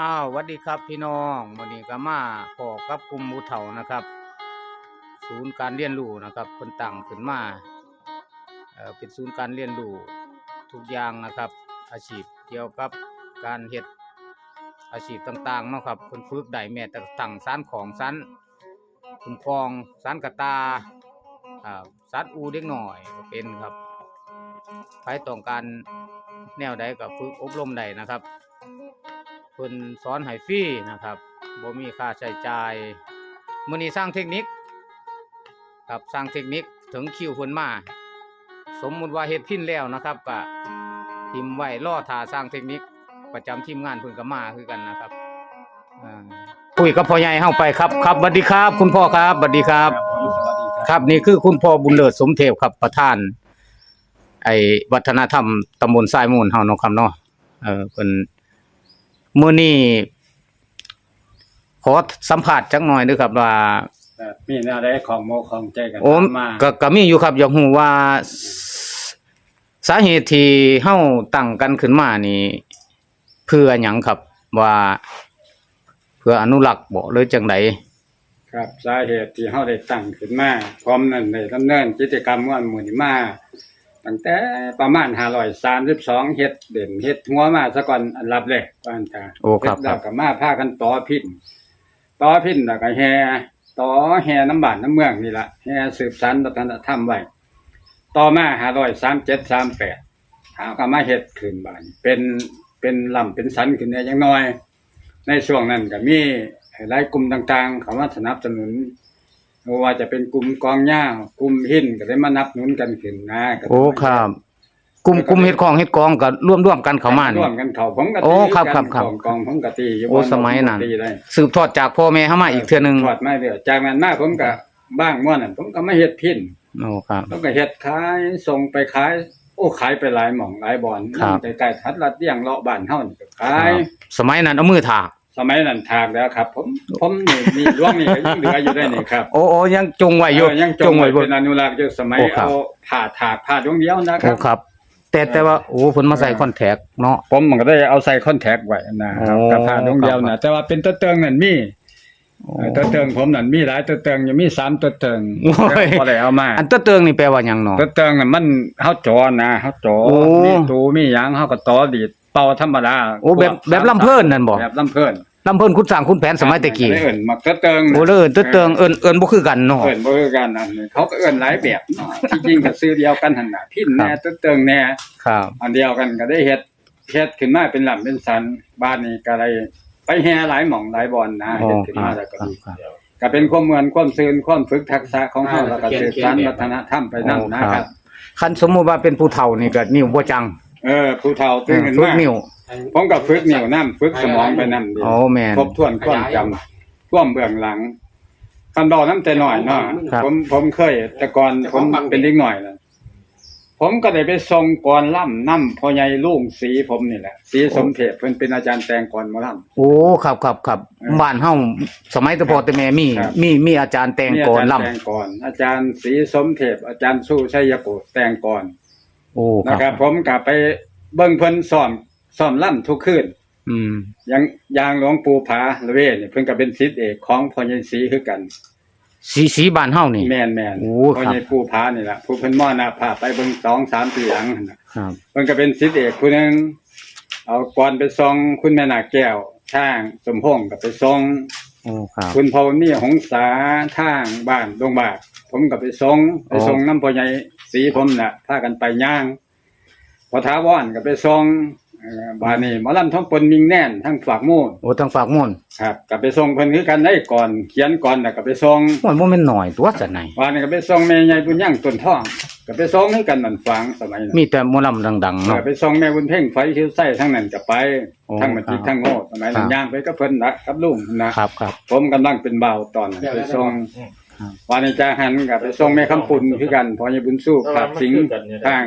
อ้าววัสดีครับพี่น้องวันนี้ก็มาพอกับกลุ่มมูเถานะครับ ศูนย์การเรียนรู้นะครับเพิ่นตั้งขึ้นมาเอ่อเป็นศูนย์การเรียนรู้ทุกอย่างนะครับ อาชีพเกี่ยวกับการเฮ็ดอาชีพต่างๆเนาะครับเพิ่นฝึกได้แม้แต่ตั้งสานของสันคุ้มครองสานกระตาอ่าสัตว์อูเด็กหน่อยก็เป็นครับใครต้องการแนวใดก็ฝึกอบรมได้นะครับ พิ่นสอนให้ฟรีนะครับบ่มีค่าใช้จ่ายมื้อนี้สร้างเทคนิคครับสร้างเทคนิคถึงคิวเพิ่นมาสมมุติว่าเฮ็ดพินแล้วนะครับก็ทิมไว้รอท่าสร้างเทคนิคประจำทีมงานเพิ่นก็มาคือกันนะครับอ่าคุยกับพ่อใหญ่เฮาไปครับครับสวัสดีครับ คุณพ่อครับสวัสดีครับผมสวัสดีคครับรับนี่คือคุณพ่อบุญเลิศสมเทพครับประธาน ไอ้วัฒนธรรมตำบลทรายมูลเฮาเนาะครับเนาะเออเพิ่น มื้อนี้ขอสัมภาษณ์จักหน่อยเด้อครับว่าแต่มีแนวใดของโมของใจกันโอ้ถามมาก็ก็มีอยู่ครับอยากฮู้ว่าสาเหตุที่เฮาตั้งกันขึ้นมานี่ เพื่อหยังครับ ว่าเพื่ออนุรักษ์บ่หรือจังไดครับสาเหตุที่เฮาได้ตั้งขึ้นมาพร้อมนั้นได้ดำเนินกิจกรรมม่วนหมู่นี้มา ตั้งแต่ประมาณ532เฮ็ดเด่นเฮ็ดหัวมาซะก่อนอันรับเลยว่าอันตาโอ้ครับ เฮ็ดแล้วก็มาพากันต่อพินต่อพินแล้วก็แห่ต่อแห่น้ำบ้านน้ำเมืองนี่ล่ะแห่สืบสานวัฒนธรรมไว้ต่อมา537 38หาก็มาเฮ็ดขึ้นบ้านเป็นเป็นลำเป็นสันขึ้นเนี่ยอย่างน้อย ในช่วงนั้นก็มีหลายกลุ่มต่างๆเขามาสนับสนุน บ่ว่าจะเป็นกลุ่มกองย่างกลุ่มหินก็ได้มานับหนุนกันขึ้นนะก็โอ้ครับ กลุ่มกลุ่มเฮ็ดของเฮ็ดกองก็ร่วมร่วมกันเข้ามานี่ ร่วมกันเขาผมก็โอ้ตีครับกันครับครับ กองกองผมก็ตีอยู่โอ้บ่สมัยนั้นตีได้สืบทอดจากพ่อแม่เฮามาอีกเทื่อหนึงทอดมาเรื่อยจากนั้นมาผมก็บ้างม่วนนั้นผมก็มาเฮ็ดพินโอ้ครับ ผมก็เฮ็ดขายส่งไปขาย โอ้ขายไปหลายหม่องหลายบ่อนครับ ใกล้ๆทัดลัดเลี้ยงเลาะบ้านเฮานี่ก็ขาย สมัยนั้นเอามือถาก สมัยนั้นทากแล้วครับ ผมผมนี่มีร่วงนี่ก็ยังเหลืออยู่ได้นี่ครับโอ้โอ้ยังจงไว้อยู่เออยังจงไว้เป็นอนุรักษ์อยู่สมัยโอ้ครับ เอาผ่าถากผ่าดวงเดียวนะคโอ้รับ ครับ แต่แต่ว่าโอ้เพิ่นมาใส่คอนแทคเนาะ ผมมันก็ได้เอาใส่คอนแทคไว้นะครับโอ้กับผ่าดวงเดียวครันะบแต่ว่าเป็นตัวเติงนั่นมีโอ้เออตัวเติงผมนั่นมีหลายตัวเติงอยู่มีสามตัวเติงโอ้ย ก็เลยเอามาอันตัวเตืองนี่แปลว่าหยังเนาะ ตัวเติงน่ะมันเฮาจอนะเฮาจอโอ้ มีตูมีหยังเฮาก็ต่อดีด เป่าธรรมดาโอ้แบบแบบลำเพิ่นนั่นบ่แบบลำเพิ่นลำเพิ่นคุณสร้างคุณแผนสมัยตะกี้เอิ้นมักตัวเติงโอ้เลยตัวเตืองเอิ้นเอิ้นบ่คือกันเนาะเอิ้นบ่คือกันนั่นนี่เขาก็เอิ้นหลายแบบเนาะที่จริงก็ซื้อเดียวกันหั่นน่ะพินแน่ตัวเติงแน่ครับอันเดียวกันก็ได้เฮ็ดเฮ็ดขึ้นมาเป็นลำเป็นสันบ้านนี้ก็เลยไปแห่หลายหม่องหลายบ่อนนะอ๋อเฮ็ดขึ้นครัมาบแล้วก็ครับดีครับก็เป็นความเหมือนความซื่นความฝึกทักษะของเฮาแล้วก็สืบสานวัฒนธรรมไปนํนะครับคันสมมุติว่าเป็นผู้เฒ่านี่ก็นิ้วบ่จัง เออผู้เฒ่าตื่นขึ้นฝึกมานิ้วผมก็ฝึกนิ้วนํฝึกสมองไปนํดีโอ้แม่น ทบทวนความจำความเบื้องหลังคันดอกน้ำแต่น้อยเนาะครับ ผมผมเคย แต่ก่อนผมเป็นเด็กหน่อยน่ะผมก็ได้ไปส่งก่อนล่ำน้ำพ่อใหญ่ลุงสีผมนี่แหละสีสมเทพเพิ่นเป็นอาจารย์แต่งก่อนหมอลำโอ้ครับครับครับเออบ้านเฮาสมัยแตะพ่อแต่แม่มีครับมีมีอาจารย์แต่งมีก่อนอาจารย์ลำ แต่งก่อนอาจารย์ศรีสมเทพอาจารย์สู้ชัยโกฏแต่งก่อน โอ้คนะครัรับบ ผมก็ไปเบิ่งเพิ่นสอนสอนล่ำทุกคืนอืม อย่างอย่างหลวงปู่ผาละเวทนี่เพิ่นก็เป็นศิษย์เอกของพ่อใหญ่ศรีคือกัน สีสีบ้านเฮานี่ แม่นแม่นโอ้พ่อครับใหญ่ปู่ผานี่ล่ะผู้เพิ่นมอนาพาไปเบิ่ง2 3ปีหลังนั่นน่ะครับ เพิ่นก็เป็นศิษย์เอกผู้หนึงเอาก่อนไปส่งคุณแม่นาคแก้วทางสมพงษ์ก็ไปส่งโอ้ครับ คุณพาวนี่หงษาทางบ้านดงบาก ผมก็ไปส่งไปส่งน้ำพ่อใหญ่ สีผมน่ะพากันไปย่างพอท้าวอนก็ไปส่งเอ่อบ้านนี้หมอลำท้องปนมิงแน่นทั้งฝากมูนโอ้ทางฝากม่วนครับก็ไปส่งเพิ่นคือกันได้ก่อนเขียนก่อนน่ะก็ไปส่งม่วนบ่แม่นน้อยตัวซะไหนบ้านนี้ก็ไปส่งแม่ใหญ่บุญยั่งต้นท่องก็ไปส่งคือกันนั่นฟังสมัยนั้นมีแต่หมอลำดังๆเอเนาะอไปส่งแม่บุญเพ่งไฟคิ้วไส้ทั้งนั้นก็ไปโอ้ทั้งมันจิกครับทั้งโง่สมัยนั้นครับ ย่างไปก็เพิ่นนะกับลุงนะครับครับผมกำลังเป็นเบาวตอนนั้นไปส่งครับ วันนี้จาหันกับไปส่งแม่คำปุ่นคือกันพอใหญ่บุญสู้ภาพสิงห์ทาง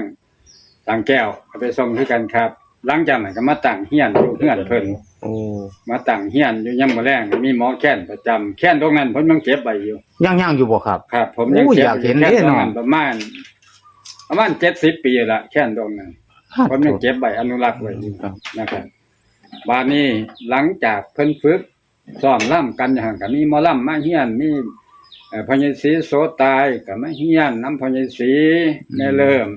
ต่างแก้วก็ไปส่งคือกันครับ หลังจากนั้นก็มาตั้งเฮียนอยู่เฮือนเพิ่นโอ้มาตั้งเฮียนอยู่ยามมื้อแลงมีหมอแค้นประจำแค้นตรงนั้นเพิ่นยังเก็บไว้อยู่ยังยังอยู่บ่ครับครับ ผมยังโอ้ยเก็บอยากเห็นแค้เด้ตรงเนาะนั้นประมาณประมาณ70ปีละแค้นตรงนั้นผมยังเก็บไว้อนุรักษ์ไว้อยู่ครับนะครับบาดนี้หลังจากเพิ่นฝึกซ้อมล่ำกันอย่างก็มีหมอล่ำมาเฮียนมีเอ่อ พญศรีโสตายก็มาเฮียนน้ำพญศรีแม่เริ่ม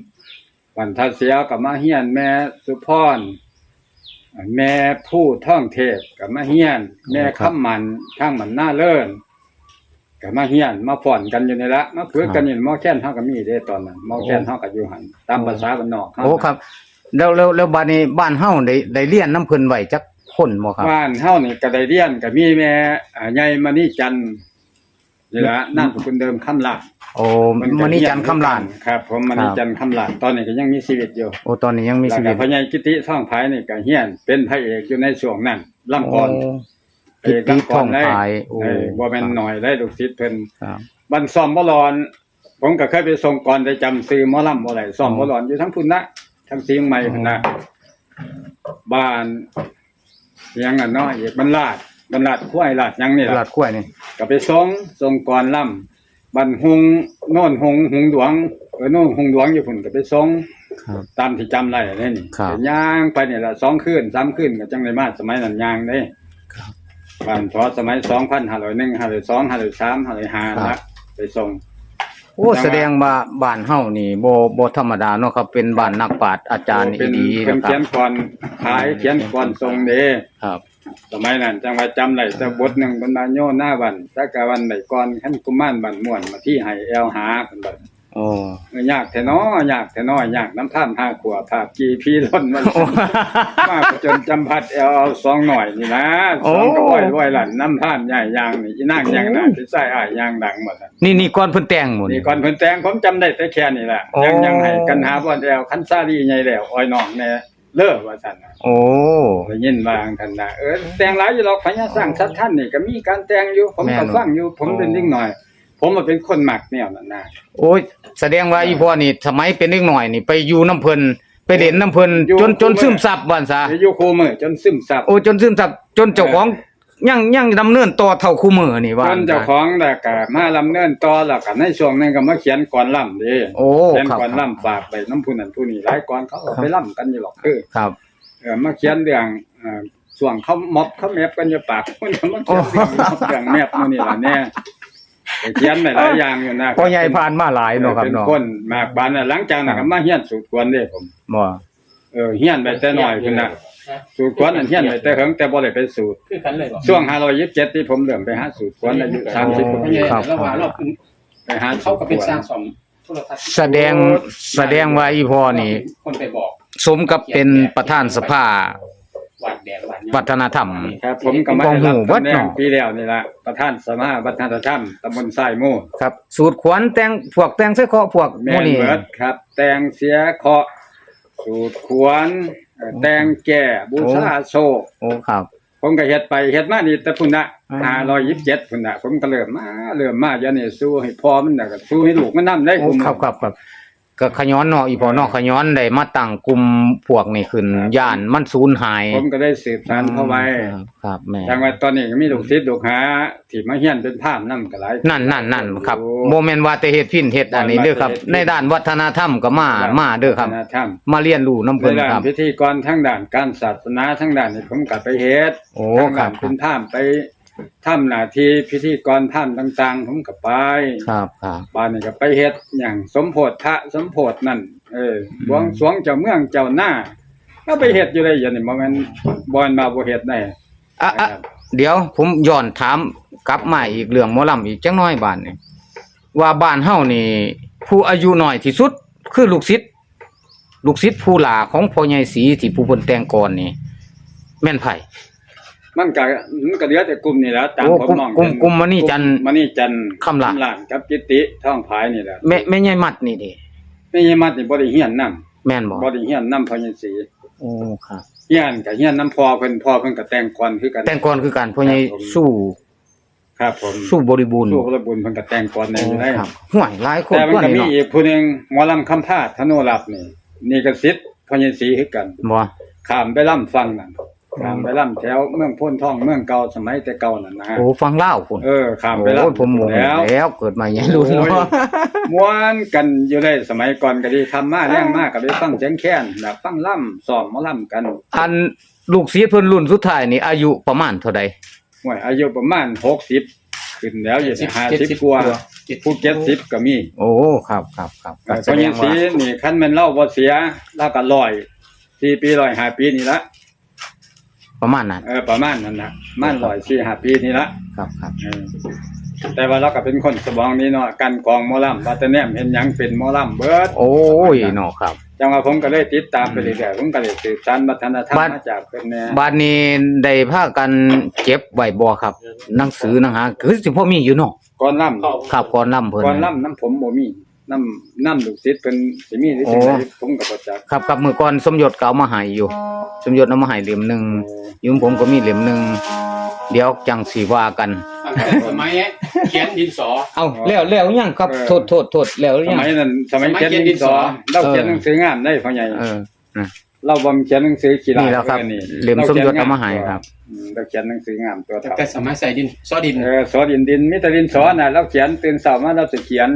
วันทัศเสียก็มาเฮียนแม่สุพรแม่ผู้ท่องเทพก็มาเฮียน แม่คำมันทางมันหน้าเลิ่นก็มาเฮียนมาฟ้อนกันอยู่นี่ละมาฝึกกันอยู่หมอแค้นเฮาก็มีเด้ตอนนั้นหมอแค้นเฮาก็อยู่หั่นตามภาษาบ้านนอกเฮาโอ้ครับแล้วแล้วแล้วบ้านนี้บ้านเฮาได้ได้เรียนน้ำเพิ่นไว้จักคนบ่ครับบ้านเฮานี่ก็ได้เรียนก็มีแม่อ่าใหญ่มณีจันทร์ นี่ละนามสกุลเดิมคำลาดโอ้มณีจันทร์คำลานครับผมมณีจันทร์คำลาดตอนนี้ก็ยังมีชีวิตอยู่โอ้ตอนนี้ยังมีแล้วชีก็วิตพญายกิติท่องไผนี่ก็เฮียน เป็นพระเอกอยู่ในช่วงนั้นล่ำก่อนโกิตติท่องพายโอ้เออบ่แม่นน้อยได้ลูกศิษย์เพิ่นครับบันซ้อมบ่รอน ผมก็เคยไปส่งก่อนได้จำซื้อหมอลำบ่ได้ซ้อมบ่รอนอยู่ทั้งพุ่นนะทั้งเสียงใหม่พุ่นนะบ้านอิหยังอะเนาะอีกบรรลาด บรรลาดคุ้วยลาดหยังนี่ตลาล่ะดกล้วยนี่ก็ไปส่งส่งก่อนล่ำบันหงโน่นหงหงหลวงเออโน่นหงหลวงอยู่พุ่นก็ไปส่งครับ ตามที่จำได้เลยนี่ครับ ก็ย่างไปนี่ละสองคืนสามคืนก็จังได้มาสมัยนั้นย่างเด้ครับบ้านทอสมัยสองพันห้าร้อยหนึ่งห้าร้อยสองห้าร้อยสามห้าร้อยห้าครัละบไปส่ง โอ้แสดงว่าบ้านเฮานี่บ่บ่ธรรมดาเนาะครับเป็นบ้านนักปราชญ์อาจารย์เป็นดีเพิ่นนะคเขีรัยบนก่อนขายเขียนก่อนส่งเด้ครับ สมัยนั้นจังว่าจำได้แต่บทหนึ่งบรรดาโยหน้าวันสักกะวันใดก่อนขั้นกุมารบันม่วนมาที่ให้แอลหาเพิ่นบ่โอ้เออยากแท้น้อยากแท้น้อยากน้ำท่ามห้าขวบภาพกีพี่ล้นมันมาจนจำพัดแอลเอาสองหน่อยนี่นะสองก็อ้อยร้อยหลั่นน้ำท่านใหญ่ยางนี่อีนางยางน่ะที่ใส่อ้ายยางดังหมดอะนี่นี่ก่อนเพิ่นแต่งหมดนี่ก่อนเพิ่นแต่งผมจำได้แต่แค่นี้แหละโอ้ยังยังให้กันหาบ่แอลคันซาลีใหญ่แล้วอ้อยน้องแน่ เลิกว่าซั่นน่ะโอ้ได้ยินว่าจั่งท่านน่ะเออแต่งหลายอยู่หรอกพญาสร้างสัตว์ท่านนี่ก็มีการแต่งอยู่ผมก็ฟังอยู่ผมเป็นนิดหน่อย ผมมาเป็นคนมักแนวนั้นนะโอ้ยแสดงว่าอีพ่อนี่สมัยเป็นเด็กน้อยนี่ไปอยู่น้ำเพิ่นไปเล่นน้ำเพิ่นจนจนซึมซับว่าซะเดี๋ยวอยู่คู่มือจนซึมซับโอ้จนซึมซับจนเจ้าของ ยังยังดำเนินต่อเท่าคู่มือนี่ว่าจนเจ้าของแล้วก็มาลำเนินต่อแล้วก็ในช่วงนั้นก็มาเขียนก่อนล่ำเด้โอ้เขียนครับก่อนล่ำฝากไปน้ำผู้นั้นผู้นี้หลายก่อนเขาก็ไปล่ำกันอยู่หรอกคือ ครับ เออมาเขียนเรื่องเอ่อส่วงเขาม็อบเขาแมปกันอยู่ปากคนก็มาเขียนเรื่องม็อบเรื่องแมปนู่นนี่ล่ะแน่ไปเขียนไปหลายอย่างอยู่นะพ่อใหญ่ผ่านมาหลายเนาะครับเป็นเนาะคนมากบานน่ะหลังจากนั้นก็มาเฮียนสูตรกวนเด้ผมบ่เออเฮียนไปแต่น้อยพุ่นน่ะ สูตรกวนนั่นเฮียนไปแต่เฮิงแต่บ่ได้ไปสูตรคือกันเลยบ่ช่วง527ที่ผมเริ่มไปหาสูตรกวนอายุ30กว่าปีครับแล้วว่าเราคือไปหาเขาก็เป็นสร้างสมโทรทัศน์แสดงแสดงว่าอีพ่อนี่ คนไปบอกสมกับเป็นประธานสภาวัดแดดวัดวัฒนธรรม ครับ ผมก็มาบ่ได้ฮู้รับเบิดตำแหน่เนาะงปีแล้วนี่ล่ะประธานสภาวัฒนธรรมตำบลทรายโม่ครับ สูตรขวัญแต่งพวกแต่งใส่คอพวกแม่หมู่นนี้เบิดครับ แต่งเสียเคราะห์สูตรขวนเอ่อ แต่งแก่บูชาโศกโอ้ครับ ผมก็เฮ็ดไปเฮ็ดมานี่แต่พุ่นน่ะอ่า527พุ่นน่ะผมก็เริ่มมาเริ่มมาอย่างนี้สู้ให้พ่อมันน่ะก็สู้ให้ลูกมันนำได้โอ้ผมครับครับครับ ก็ขย้อนเนาะอีพ่อเนาะขย้อนได้มาตั้งกลุ่มพวกนี่ขึ้นย่านมันสูญหายผมก็ได้สืบสานเข้าไว้ครับครับแม่จังว่าตอนนี้ก็มีลูกศิษย์ลูกหาที่มาเฮียนเป็นภาพนำก็หลายนั่นนั่นนั่นครับโอ้โมเมนต์ว่าแต่เฮ็ดพินเฮ็ดอันนี้เด้อครับ ในด้านวัฒนธรรมก็มามาเด้อครับวัฒนธรรมมาเรียนรู้นํในเพิ่นด้านครับพิธีกรทั้งด้านการศาสนาทั้งด้านนี่ผมก็ไปเฮ็ดโอ้ทั้งครัด้าบนเป็นภาพไป ทำหน้าที่พิธีกรภาพต่าง ๆ ผมก็ไปครับครับบ้านนี่ก็ไปเฮ็ดอย่างสมโพธิพระสมโพธินั่นเอออืมบวงสรวงเจ้าเมืองเจ้าหน้าก็ไปเฮ็ดอยู่ได้อย่างนี้บ่แม่นบ่แม่นมาบ่เฮ็ดได้อะอะนะครับเดี๋ยวผมย้อนถามกลับมาอีกเรื่องหมอลำอีกจังน้อยบ้านนี่ว่าบ้านเฮานี่ ผู้อายุน้อยที่สุด คือลูกศิษย์ลูกศิษย์ผู้หลาของพ่อใหญ่ศรีที่ผู้เพิ่นแต่งก่อนนี่ แม่นไผ มันก็มันก็เหลือแต่กลุ่มนี่แหละตามโอ้ผมกลุ่มมองกลุ่มกลุ่มมณีจันทร์มณีจันทร์คำลาลานกับกิตติท่องผายนี่แหละแม่แม่ใหญ่มัดนี่ดิไม่ใช่มัดนี่บ่ได้เฮียนนำแม่นบ่บ่ได้เฮียนนำพญศรีโอ้ครับ เฮียนก็เฮียนนํพ่อเพิ่นพ่อเพิ่นก็แต่งก่อนคือกัน แต่งก่อนคือกันพ่อใหญ่ครับผม สู้ครับผมสู้บริบูรณ์สู้พระบุญเพิ่นก็แต่งก่อนในโอ้อยู่ได้ ครับห่วยหลายคนแต่มันตัวก็นี้มีเนาะอีกผู้หนึงหมอลำคำพาดธนูรับนี่นี่ก็สิทธิ์พญศรีคือกันบ่ข้ามไปล่ำฟังนั่น ข้ามไปล่ำแถวเมืองโพ้นทองเมืองเก่าสมัยแต่เก่านั่นนะฮะโอ้ฟังลาวพุ่นเออข้ามไปโอ้ยล่ำผมงงแล้วแล้วเกิดมาอย่างนี้รู้โอ้ยเนาะม้วนกันอยู่ได้สมัยก่อนก็ดีทำมาแรงมากก็ได้ฟังเสียงแค้นแบบฟังล่ำซ้อมหมาล่ำกัน อันลูกศิษย์เพิ่นรุ่นสุดท้ายนี่อายุประมาณเท่าใดห่วยอายุประมาณ60ขึ้นแล้วอยู่ห้าสิบกว่าเจ็ดผู้เจ็ดสิบก็มี โอ้ครับครับครับก็แสเพราะดยังงว่าสีนี่คันแม่นเล่าบ่เสียเล่าก็ร้อยสี่ปีร้อยห้าปีนี่ละ ประมาณนั้น เออประมาณนั้นนะประมาณร้อยสี่ห้าปีนี่ละครับครับ เออแต่ว่าเราก็เป็นคนสมองนี่เนาะกันกองหมอลำว่าแต่แนมเห็นหยังเป็นหมอลำเบิดโอ้ยเนาะครับ จังว่าผมก็เลยติดตามไปเรื่อยๆผมก็เลยสืบสานวัฒนธรรมบ้านมาจากเพิ่นแน่บาดนี้ได้พากันเก็บไว้บ่ครับ หนังสือหนังหาคือสิพ่อมีอยู่เนาะก่อนล่ครับก่อนล่ำเพิ่นำก่อนล่ำน้ำผมบ่มี น้ำน้ำลูกศิษย์เพิ่นสิมีหรือจังไดผมก็บ่จักครับครับมื้อก่อนสมยศก็เอามาให้อยู่ สมยศเอามาให้เล่มหนึงอยู่ผมก็มีเล่มหนึงเดี๋ยวจังสิว่ากัน ตั้งแต่สมัยเขียนดินสอ เอาแล้วแล้วยังครับโทษโทษโทษแล้วสยังมัยนั้นสมัยสมัยเขียนเขียนดิดินนสสออเราเขียนเออหนังสืองามได้พ่อใหญ่เออเราบ่เขียนหนังสือกีฬานี่แหละครับออนี่เล่มสมยศเอามาให้ครับ อืมเราเขียนหนังสืองามตัวตั้งเท่าแต่สมัยใส่ดินสอดิน เออสอดินดินมิตรดินสอน่ะเราเขียนตื่นเช้ามาเราสิเขียน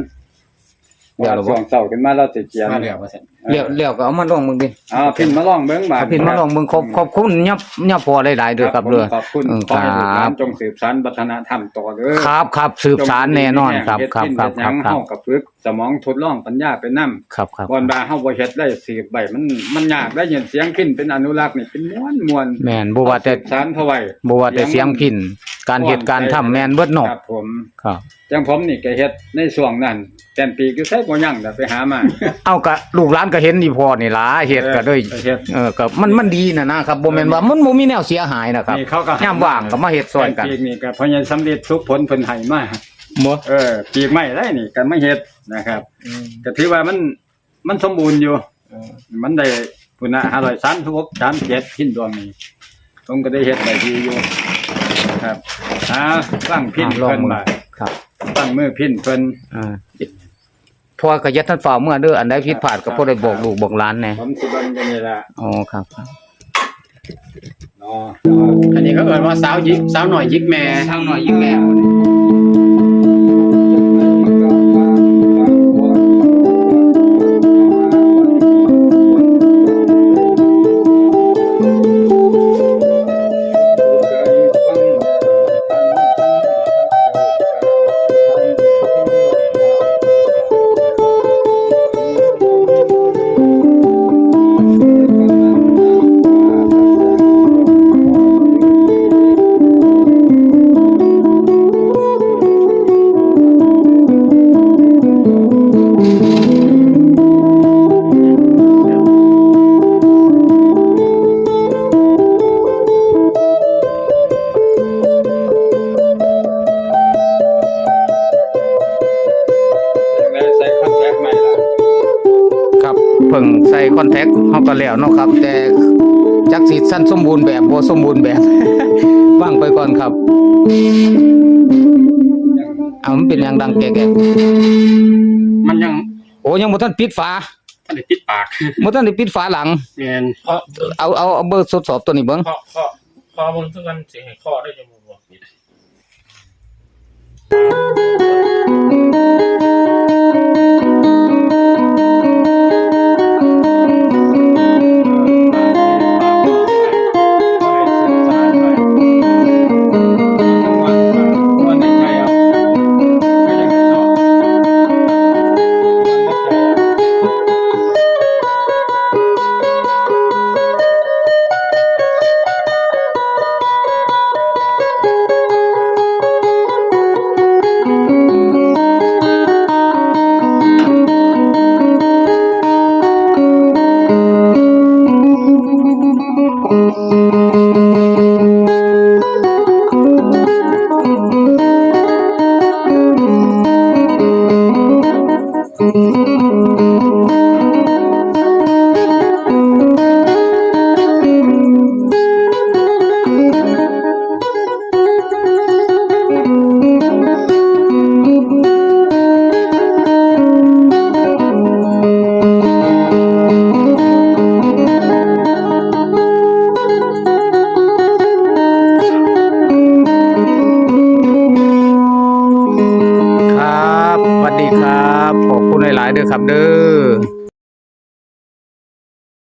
เดี๋ยวเราช่วงเช้าขึ้นมาเราสิเขียนมาแล้วว่าซั่นแล้วแล้วก็เอามาลองมึงดิอ่าพิมพ์มาลองเบิ่งบาดพินมาลองมึงขอบขอบคุณยับยับพอหลายๆเด้อครับผมเด้อขอบคุณอืมขอให้ลูกหลาครันบจงสืบสานวัฒนธรรมต่อเด้อครับครับสืบสารแน่นอนครับครับครับเฮ็ดครักิบนคเฮ็ดหยังรับเฮากับฝึกสมองทดลองปัญญาไปนำครับครับก่อนว่าเฮาบ่เฮ็ดได้สืบไว้มันมันยากได้ยินเสียงพินเป็นอนุรักษ์นี่เป็นม่วนม่วนแม่นบ่ว่าแต่สืบสารเท่าไว้บ่ว่าแต่เสียงพินการเหตุการณ์ทำแม่นเบิดเนาะครับผมครับจังผมนี่ก็เฮ็ดในช่วงนั้น แต่นปีกอยู่ไสบ่ยังแต่ไปหามา เอาก็ลูกหลานก็เห็นอีพอนี่ล่ะเฮ็ดก็ด้วยเฮ็ด เออก็มันมันดีนะนะครับบ่แม่นว่ามันบ่มีแนวเสียหายนะครับนี่เขาก็ยามว่างก็มาเฮ็ดซอยกันแต่ปีกนี่ก็พ่อใหญ่สำเร็จทุกผลเพิ่นให้มาบ่เออ ปีกไม้ได้นี่ก็มาเฮ็ดนะครับก็ถือว่ามันมันสมบูรณ์อยู่ มันได้พุ่นน่ะ536 37พินดวงนี้ผมก็ได้เฮ็ดได้ดีอยู่ครับอ่าฟังพินอะลองเพิ่นมือมาครับ ตั้งมือพินเพิ่นอ่า พอก็ยัดท่านฝ่าเมื่อเด้ออันใดผิดพลาดก็พอได้บอกลูกบอกหลานแน่ผมสิเบิ่งจังนี้ล่ะอ๋อครับครับเนาะอันนี้ก็เอิ้นว่าสาวยิกสาวหน่อยยิกแม่สาวหน่อยยิกแม่ เพิ่งใส่คอนแทคเฮาก็แล้วเนาะครับ แต่จักสิสั้นสมบูรณ์แบบบ่สมบูรณ์แบบว่างไปก่อนครับเอามันเป็นอย่างดังแก่มันยังๆโอ้ยังบ่ทันปิดฝาท่านได้ปิดปากบ่ทันได้ปิดฝาหลังแม่นเพราะเอาเอาเอาเบอร์ทดสอบตัวนี้เบิ่งเพราะเพราะเพราะมันคือกันเสียงให้ข้อได้จมู